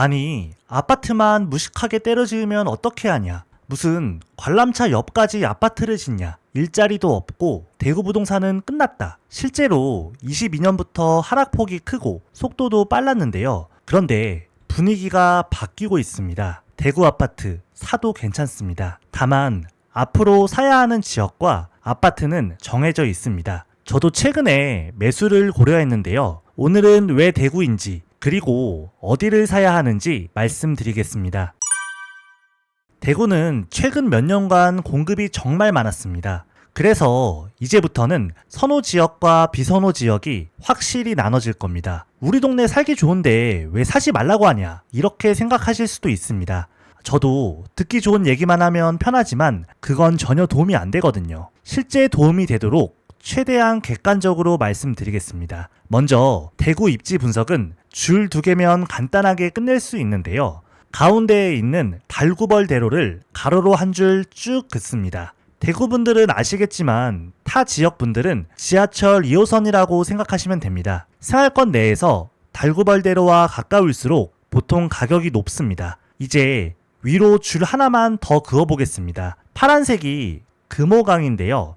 아니, 아파트만 무식하게 때려 지으면 어떻게 하냐? 무슨 관람차 옆까지 아파트를 짓냐? 일자리도 없고 대구 부동산은 끝났다. 실제로 22년부터 하락폭이 크고 속도도 빨랐는데요. 그런데 분위기가 바뀌고 있습니다. 대구 아파트 사도 괜찮습니다. 다만 앞으로 사야 하는 지역과 아파트는 정해져 있습니다. 저도 최근에 매수를 고려했는데요. 오늘은 왜 대구인지 그리고 어디를 사야 하는지 말씀드리겠습니다. 대구는 최근 몇 년간 공급이 정말 많았습니다. 그래서 이제부터는 선호 지역과 비선호 지역이 확실히 나눠질 겁니다. 우리 동네 살기 좋은데 왜 사지 말라고 하냐? 이렇게 생각하실 수도 있습니다. 저도 듣기 좋은 얘기만 하면 편하지만 그건 전혀 도움이 안 되거든요. 실제 도움이 되도록 최대한 객관적으로 말씀드리겠습니다. 먼저 대구 입지 분석은 줄 두 개면 간단하게 끝낼 수 있는데요. 가운데에 있는 달구벌 대로를 가로로 한 줄 쭉 긋습니다. 대구 분들은 아시겠지만 타 지역 분들은 지하철 2호선이라고 생각하시면 됩니다. 생활권 내에서 달구벌대로와 가까울수록 보통 가격이 높습니다. 이제 위로 줄 하나만 더 그어 보겠습니다. 파란색이 금호강인데요.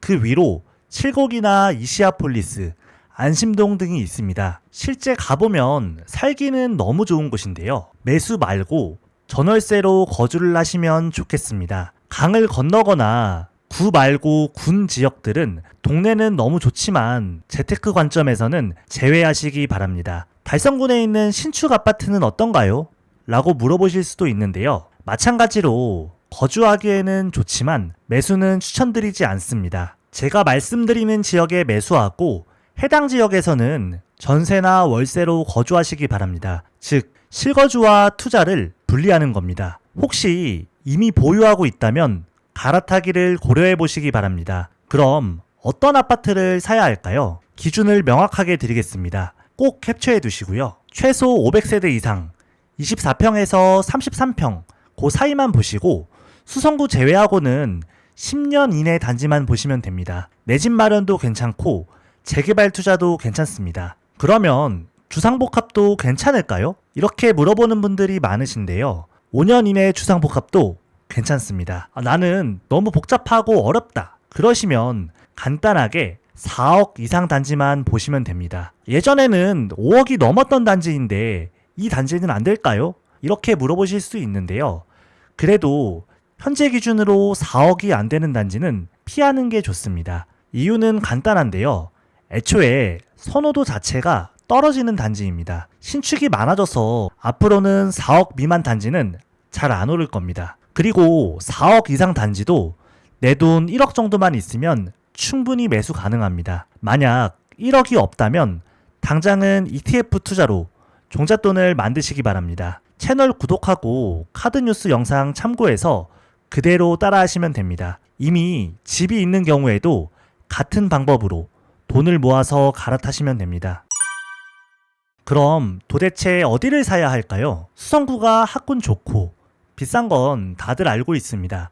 그 위로 칠곡이나 이시아폴리스, 안심동 등이 있습니다. 실제 가보면 살기는 너무 좋은 곳인데요. 매수 말고 전월세로 거주를 하시면 좋겠습니다. 강을 건너거나 구 말고 군 지역들은 동네는 너무 좋지만 재테크 관점에서는 제외하시기 바랍니다. 달성군에 있는 신축 아파트는 어떤가요? 라고 물어보실 수도 있는데요. 마찬가지로 거주하기에는 좋지만 매수는 추천드리지 않습니다. 제가 말씀드리는 지역에 매수하고 해당 지역에서는 전세나 월세로 거주하시기 바랍니다. 즉, 실거주와 투자를 분리하는 겁니다. 혹시 이미 보유하고 있다면 갈아타기를 고려해 보시기 바랍니다. 그럼 어떤 아파트를 사야 할까요? 기준을 명확하게 드리겠습니다. 꼭 캡처해 두시고요. 최소 500세대 이상, 24평에서 33평, 그 사이만 보시고 수성구 제외하고는 10년 이내 단지만 보시면 됩니다. 내 집 마련도 괜찮고 재개발 투자도 괜찮습니다. 그러면 주상복합도 괜찮을까요? 이렇게 물어보는 분들이 많으신데요. 5년 이내 주상복합도 괜찮습니다. 아, 나는 너무 복잡하고 어렵다. 그러시면 간단하게 4억 이상 단지만 보시면 됩니다. 예전에는 5억이 넘었던 단지인데 이 단지는 안 될까요? 이렇게 물어보실 수 있는데요. 그래도 현재 기준으로 4억이 안 되는 단지는 피하는 게 좋습니다. 이유는 간단한데요. 애초에 선호도 자체가 떨어지는 단지입니다. 신축이 많아져서 앞으로는 4억 미만 단지는 잘 안 오를 겁니다. 그리고 4억 이상 단지도 내 돈 1억 정도만 있으면 충분히 매수 가능합니다. 만약 1억이 없다면 당장은 ETF 투자로 종잣돈을 만드시기 바랍니다. 채널 구독하고 카드뉴스 영상 참고해서 그대로 따라 하시면 됩니다. 이미 집이 있는 경우에도 같은 방법으로 돈을 모아서 갈아타시면 됩니다. 그럼 도대체 어디를 사야 할까요? 수성구가 학군 좋고 비싼 건 다들 알고 있습니다.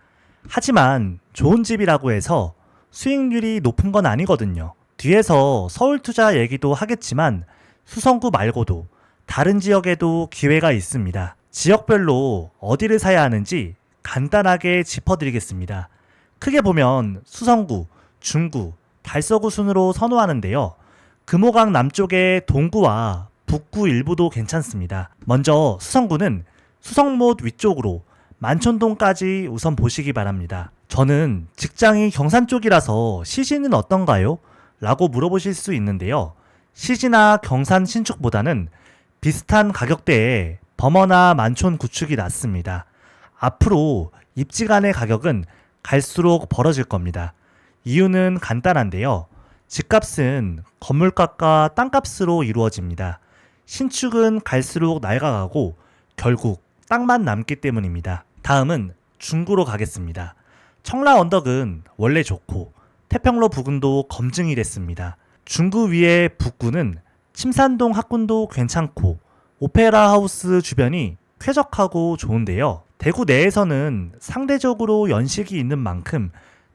하지만 좋은 집이라고 해서 수익률이 높은 건 아니거든요. 뒤에서 서울 투자 얘기도 하겠지만 수성구 말고도 다른 지역에도 기회가 있습니다. 지역별로 어디를 사야 하는지 간단하게 짚어드리겠습니다. 크게 보면 수성구, 중구, 달서구 순으로 선호하는데요. 금호강 남쪽의 동구와 북구 일부도 괜찮습니다. 먼저 수성구는 수성못 위쪽으로 만촌동까지 우선 보시기 바랍니다. 저는 직장이 경산 쪽이라서 시지는 어떤가요? 라고 물어보실 수 있는데요. 시지나 경산 신축보다는 비슷한 가격대에 범어나 만촌 구축이 낫습니다. 앞으로 입지 간의 가격은 갈수록 벌어질 겁니다. 이유는 간단한데요. 집값은 건물값과 땅값으로 이루어집니다. 신축은 갈수록 낡아가고 결국 땅만 남기 때문입니다. 다음은 중구로 가겠습니다. 청라 언덕은 원래 좋고 태평로 부근도 검증이 됐습니다. 중구 위의 북구는 침산동 학군도 괜찮고 오페라 하우스 주변이 쾌적하고 좋은데요. 대구 내에서는 상대적으로 연식이 있는 만큼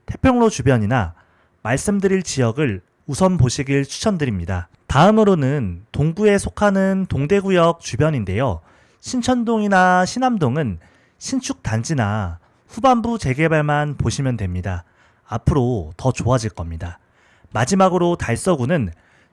태평로 주변이나 말씀드릴 지역을 우선 보시길 추천드립니다. 다음으로는 동구에 속하는 동대구역 주변인데요. 신천동이나 신암동은 신축 단지나 후반부 재개발만 보시면 됩니다. 앞으로 더 좋아질 겁니다. 마지막으로 달서구는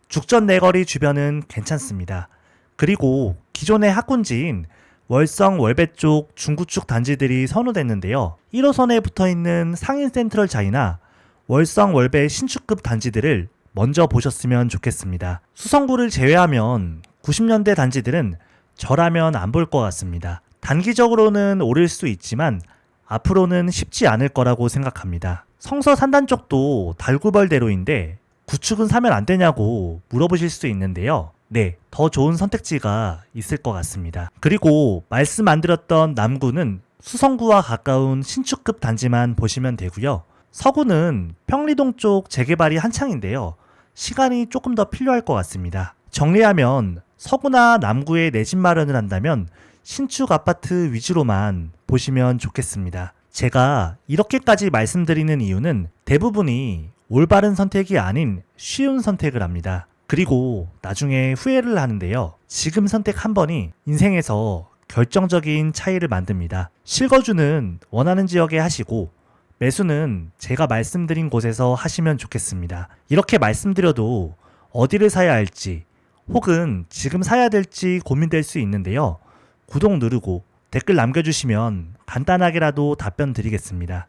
죽전 내거리 주변은 괜찮습니다. 그리고 기존의 학군지인 월성 월배 쪽 중구축 단지들이 선호됐는데요. 1호선에 붙어 있는 상인 센트럴 자이나 월성 월배 신축급 단지들을 먼저 보셨으면 좋겠습니다. 수성구를 제외하면 90년대 단지들은 저라면 안 볼 것 같습니다. 단기적으로는 오를 수 있지만 앞으로는 쉽지 않을 거라고 생각합니다. 성서 산단 쪽도 달구벌대로인데 구축은 사면 안 되냐고 물어보실 수 있는데요. 네, 더 좋은 선택지가 있을 것 같습니다. 그리고 말씀 안 드렸던 남구는 수성구와 가까운 신축급 단지만 보시면 되고요. 서구는 평리동 쪽 재개발이 한창인데요. 시간이 조금 더 필요할 것 같습니다. 정리하면 서구나 남구에 내 집 마련을 한다면 신축 아파트 위주로만 보시면 좋겠습니다. 제가 이렇게까지 말씀드리는 이유는 대부분이 올바른 선택이 아닌 쉬운 선택을 합니다. 그리고 나중에 후회를 하는데요. 지금 선택 한 번이 인생에서 결정적인 차이를 만듭니다. 실거주는 원하는 지역에 하시고 매수는 제가 말씀드린 곳에서 하시면 좋겠습니다. 이렇게 말씀드려도 어디를 사야 할지 혹은 지금 사야 될지 고민될 수 있는데요. 구독 누르고 댓글 남겨주시면 간단하게라도 답변 드리겠습니다.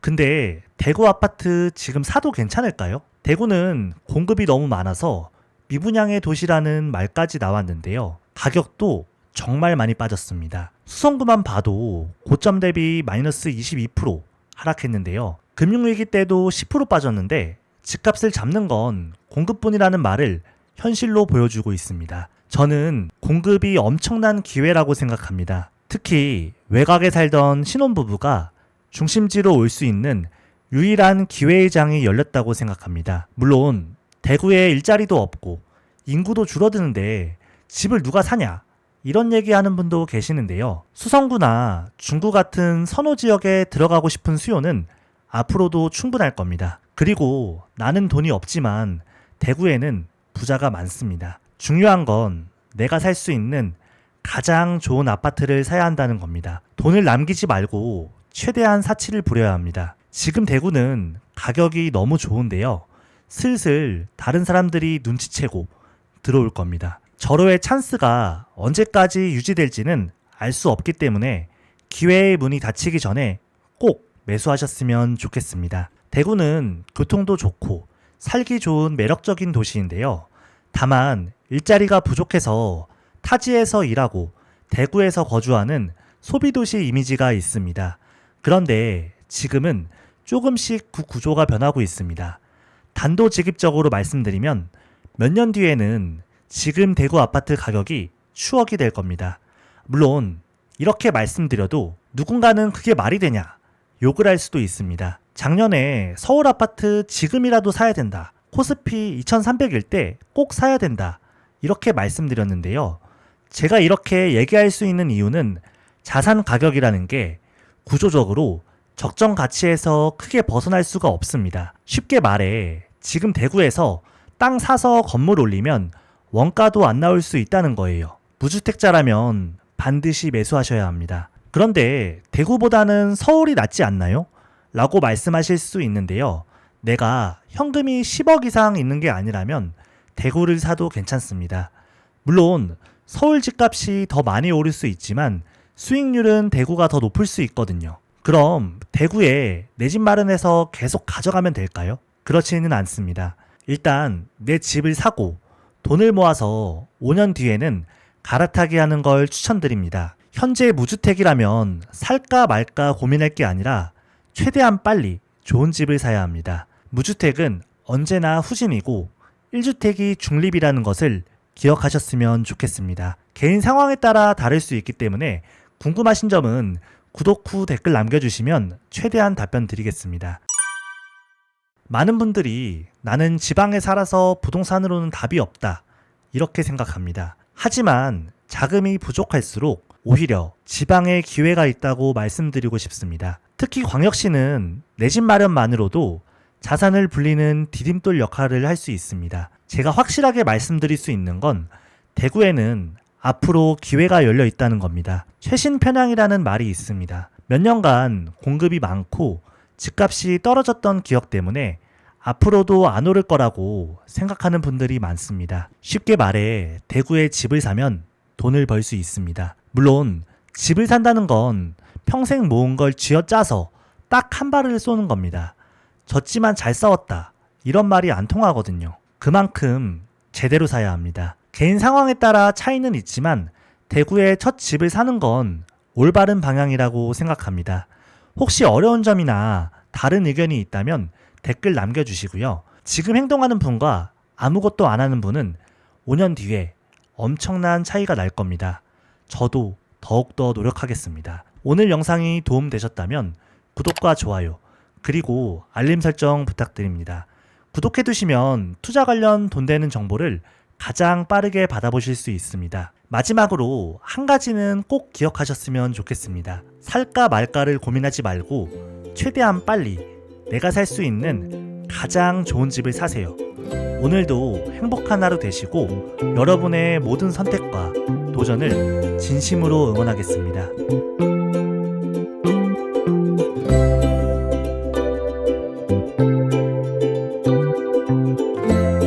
근데 대구 아파트 지금 사도 괜찮을까요? 대구는 공급이 너무 많아서 미분양의 도시라는 말까지 나왔는데요. 가격도 정말 많이 빠졌습니다. 수성구만 봐도 고점 대비 마이너스 22% 하락했는데요. 금융위기 때도 10% 빠졌는데 집값을 잡는 건 공급뿐이라는 말을 현실로 보여주고 있습니다. 저는 공급이 엄청난 기회라고 생각합니다. 특히 외곽에 살던 신혼부부가 중심지로 올 수 있는 유일한 기회의 장이 열렸다고 생각합니다. 물론 대구에 일자리도 없고 인구도 줄어드는데 집을 누가 사냐? 이런 얘기하는 분도 계시는데요. 수성구나 중구 같은 선호 지역에 들어가고 싶은 수요는 앞으로도 충분할 겁니다. 그리고 나는 돈이 없지만 대구에는 부자가 많습니다. 중요한 건 내가 살 수 있는 가장 좋은 아파트를 사야 한다는 겁니다. 돈을 남기지 말고 최대한 사치를 부려야 합니다. 지금 대구는 가격이 너무 좋은데요. 슬슬 다른 사람들이 눈치채고 들어올 겁니다. 절호의 찬스가 언제까지 유지될지는 알 수 없기 때문에 기회의 문이 닫히기 전에 꼭 매수하셨으면 좋겠습니다. 대구는 교통도 좋고 살기 좋은 매력적인 도시인데요. 다만 일자리가 부족해서 타지에서 일하고 대구에서 거주하는 소비도시 이미지가 있습니다. 그런데 지금은 조금씩 그 구조가 변하고 있습니다. 단도직입적으로 말씀드리면 몇 년 뒤에는 지금 대구 아파트 가격이 추억이 될 겁니다. 물론 이렇게 말씀드려도 누군가는 그게 말이 되냐 욕을 할 수도 있습니다. 작년에 서울 아파트 지금이라도 사야 된다. 코스피 2300일 때 꼭 사야 된다. 이렇게 말씀드렸는데요. 제가 이렇게 얘기할 수 있는 이유는 자산 가격이라는 게 구조적으로 적정 가치에서 크게 벗어날 수가 없습니다. 쉽게 말해 지금 대구에서 땅 사서 건물 올리면 원가도 안 나올 수 있다는 거예요. 무주택자라면 반드시 매수하셔야 합니다. 그런데 대구보다는 서울이 낫지 않나요? 라고 말씀하실 수 있는데요. 내가 현금이 10억 이상 있는 게 아니라면 대구를 사도 괜찮습니다. 물론 서울 집값이 더 많이 오를 수 있지만 수익률은 대구가 더 높을 수 있거든요. 그럼 대구에 내 집 마련해서 계속 가져가면 될까요? 그렇지는 않습니다. 일단 내 집을 사고 돈을 모아서 5년 뒤에는 갈아타기 하는 걸 추천드립니다. 현재 무주택이라면 살까 말까 고민할 게 아니라 최대한 빨리 좋은 집을 사야 합니다. 무주택은 언제나 후진이고 1주택이 중립이라는 것을 기억하셨으면 좋겠습니다. 개인 상황에 따라 다를 수 있기 때문에 궁금하신 점은 구독 후 댓글 남겨주시면 최대한 답변 드리겠습니다. 많은 분들이 나는 지방에 살아서 부동산으로는 답이 없다. 이렇게 생각합니다. 하지만 자금이 부족할수록 오히려 지방에 기회가 있다고 말씀드리고 싶습니다. 특히 광역시는 내 집 마련만으로도 자산을 불리는 디딤돌 역할을 할 수 있습니다. 제가 확실하게 말씀드릴 수 있는 건 대구에는 앞으로 기회가 열려 있다는 겁니다. 최신 편향이라는 말이 있습니다. 몇 년간 공급이 많고 집값이 떨어졌던 기억 때문에 앞으로도 안 오를 거라고 생각하는 분들이 많습니다. 쉽게 말해 대구에 집을 사면 돈을 벌 수 있습니다. 물론 집을 산다는 건 평생 모은 걸 쥐어짜서 딱 한 발을 쏘는 겁니다. 졌지만 잘 싸웠다. 이런 말이 안 통하거든요. 그만큼 제대로 사야 합니다. 개인 상황에 따라 차이는 있지만 대구에 첫 집을 사는 건 올바른 방향이라고 생각합니다. 혹시 어려운 점이나 다른 의견이 있다면 댓글 남겨주시고요. 지금 행동하는 분과 아무것도 안 하는 분은 5년 뒤에 엄청난 차이가 날 겁니다. 저도 더욱더 노력하겠습니다. 오늘 영상이 도움되셨다면 구독과 좋아요, 그리고 알림 설정 부탁드립니다. 구독해두시면 투자 관련 돈 되는 정보를 가장 빠르게 받아보실 수 있습니다. 마지막으로 한 가지는 꼭 기억하셨으면 좋겠습니다. 살까 말까를 고민하지 말고 최대한 빨리 내가 살 수 있는 가장 좋은 집을 사세요. 오늘도 행복한 하루 되시고 여러분의 모든 선택과 도전을 진심으로 응원하겠습니다.